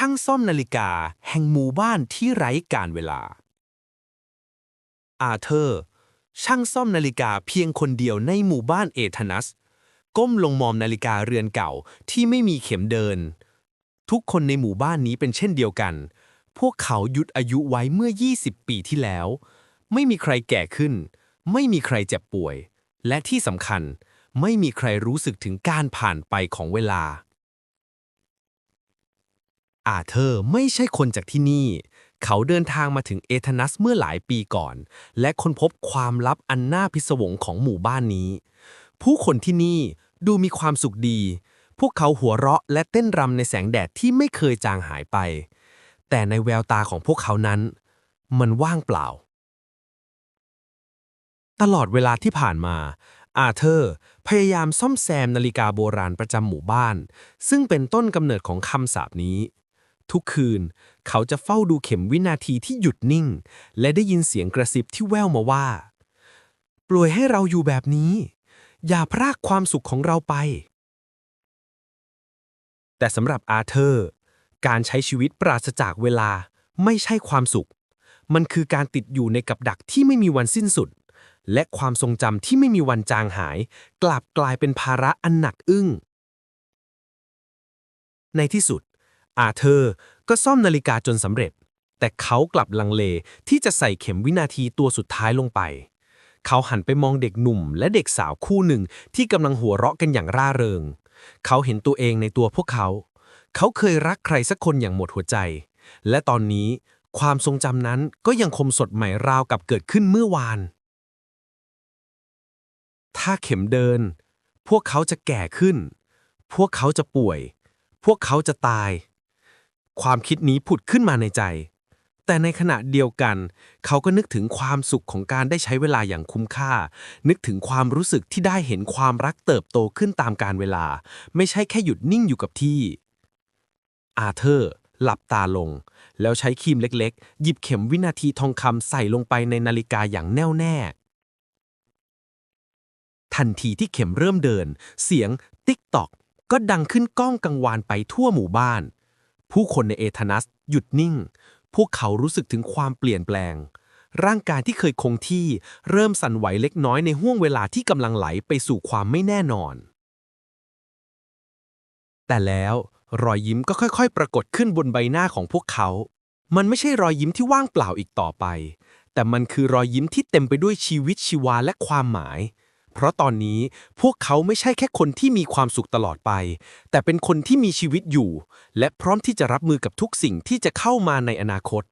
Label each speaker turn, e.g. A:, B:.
A: ช่างซ่อมนาฬิกาแห่งหมู่บ้านที่ไร้การเวลา อาเธอร์ ช่างซ่อมนาฬิกาเพียงคนเดียวในหมู่บ้านเอธานัส ก้มลงมองนาฬิกาเรือนเก่าที่ไม่มีเข็มเดิน ทุกคนในหมู่บ้านนี้เป็นเช่นเดียวกัน พวกเขาหยุดอายุไว้เมื่อ 20 ปีที่แล้ว ไม่มีใครแก่ขึ้น ไม่มีใครเจ็บป่วย และที่สำคัญไม่มีใครรู้สึกถึงการผ่านไปของเวลา อาเธอร์ไม่ใช่คนจากที่นี่ เขาเดินทางมาถึงเอธนัสเมื่อหลายปีก่อน และค้นพบความลับอันน่าพิศวงของหมู่บ้านนี้ ผู้คนที่นี่ดูมีความสุขดี พวกเขาหัวเราะและเต้นรำในแสงแดดที่ไม่เคยจางหายไป แต่ในแววตาของพวกเขานั้น มันว่างเปล่า ตลอดเวลาที่ผ่านมาอาเธอร์พยายามซ่อมแซมนาฬิกาโบราณประจำหมู่บ้าน ซึ่งเป็นต้นกำเนิดของคำสาปนี้ ทุกคืน เขาจะเฝ้าดูเข็มวินาทีที่หยุดนิ่ง และได้ยินเสียงกระซิบที่แว่วมาว่า ปล่อยให้เราอยู่แบบนี้ อย่าพรากความสุขของเราไป แต่สำหรับอาเธอร์ การใช้ชีวิตปราศจากเวลาไม่ใช่ความสุข มันคือการติดอยู่ในกับดักที่ไม่มีวันสิ้นสุด และความทรงจำที่ไม่มีวันจางหาย กลับกลายเป็นภาระอันหนักอึ้งในที่สุด อาเธอร์ก็ซ่อมนาฬิกาจนสำเร็จ แต่เขากลับลังเลที่จะใส่เข็มวินาทีตัวสุดท้ายลงไป เขาหันไปมองเด็กหนุ่มและเด็กสาวคู่หนึ่งที่กำลังหัวเราะกันอย่างร่าเริง เขาเห็นตัวเองในตัวพวกเขา เขาเคยรักใครสักคนอย่างหมดหัวใจ และตอนนี้ความทรงจำนั้นก็ยังคมสดใหม่ราวกับเกิดขึ้นเมื่อวาน ถ้าเข็มเดิน พวกเขาจะแก่ขึ้น พวกเขาจะป่วย พวกเขาจะตาย ความคิดนี้ผุดขึ้นมาในใจ แต่ในขณะเดียวกัน เขาก็นึกถึงความสุขของการได้ใช้เวลาอย่างคุ้มค่า นึกถึงความรู้สึกที่ได้เห็นความรักเติบโตขึ้นตามการเวลา ไม่ใช่แค่หยุดนิ่งอยู่กับที่ อาเธอร์ หลับตาลง แล้วใช้ครีมเล็กๆ หยิบเข็มวินาทีทองคำใส่ลงไปในนาฬิกาอย่างแน่วแน่ทันทีที่เข็มเริ่มเดิน เสียง ติ๊กตอก ก็ดังขึ้นก้องกังวานไปทั่วหมู่บ้าน ผู้คนในเอธนัสหยุดนิ่ง พวกเขารู้สึกถึงความเปลี่ยนแปลง ร่างกายที่เคยคงที่เริ่มสั่นไหวเล็กน้อยในห่วงเวลาที่กำลังไหลไปสู่ความไม่แน่นอน แต่แล้วรอยยิ้มก็ค่อยๆ ปรากฏขึ้นบนใบหน้าของพวกเขา มันไม่ใช่รอยยิ้มที่ว่างเปล่าอีกต่อไป แต่มันคือรอยยิ้มที่เต็มไปด้วยชีวิตชีวาและความหมาย เพราะตอนนี้พวกเขาไม่ใช่แค่คนที่มีความสุขตลอดไป แต่เป็นคนที่มีชีวิตอยู่ และพร้อมที่จะรับมือกับทุกสิ่งที่จะเข้ามาในอนาคต